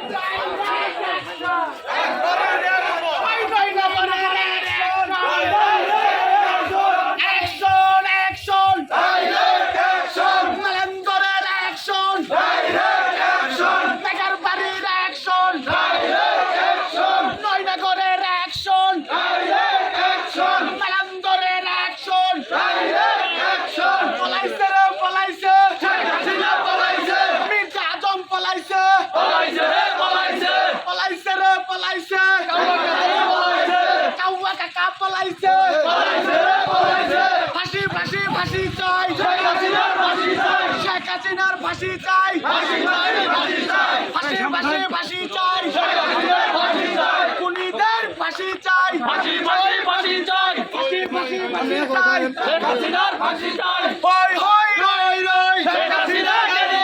Yeah. পলাইছে! কাউয়া কাকা পলাইছে! ফাঁসি, ফাঁসি, ফাঁসি চাই! শেখ হাসিনার ফাঁসি চাই! ফাঁসি, ফাঁসি, ফাঁসি চাই! খুনিদের ফাঁসি চাই! ফাঁসি, ফাঁসি, ফাঁসি চাই! হই, হই, রই, রই! হই,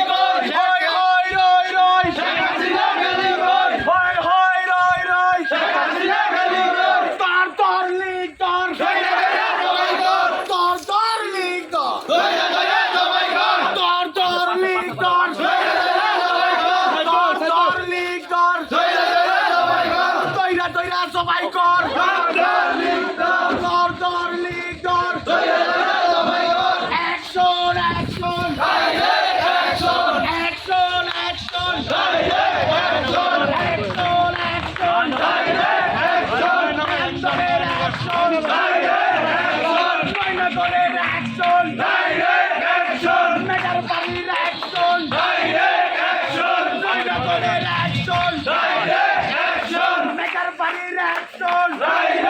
বাড়ির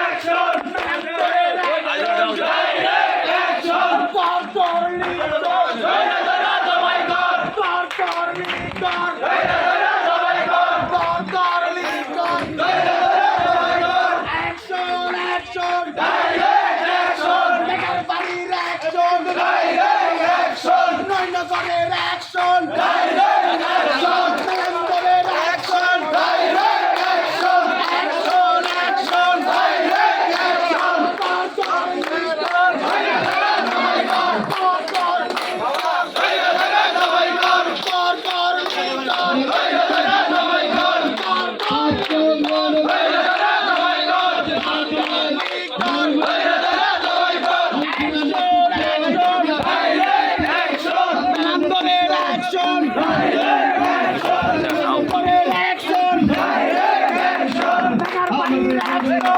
action! নয়নগরের action! পর পর লিখর! পর পর লিখর! পর পর লিখর! Action, action! মেগার বাড়ির action! নয়নগরের action! মেলেন্দরের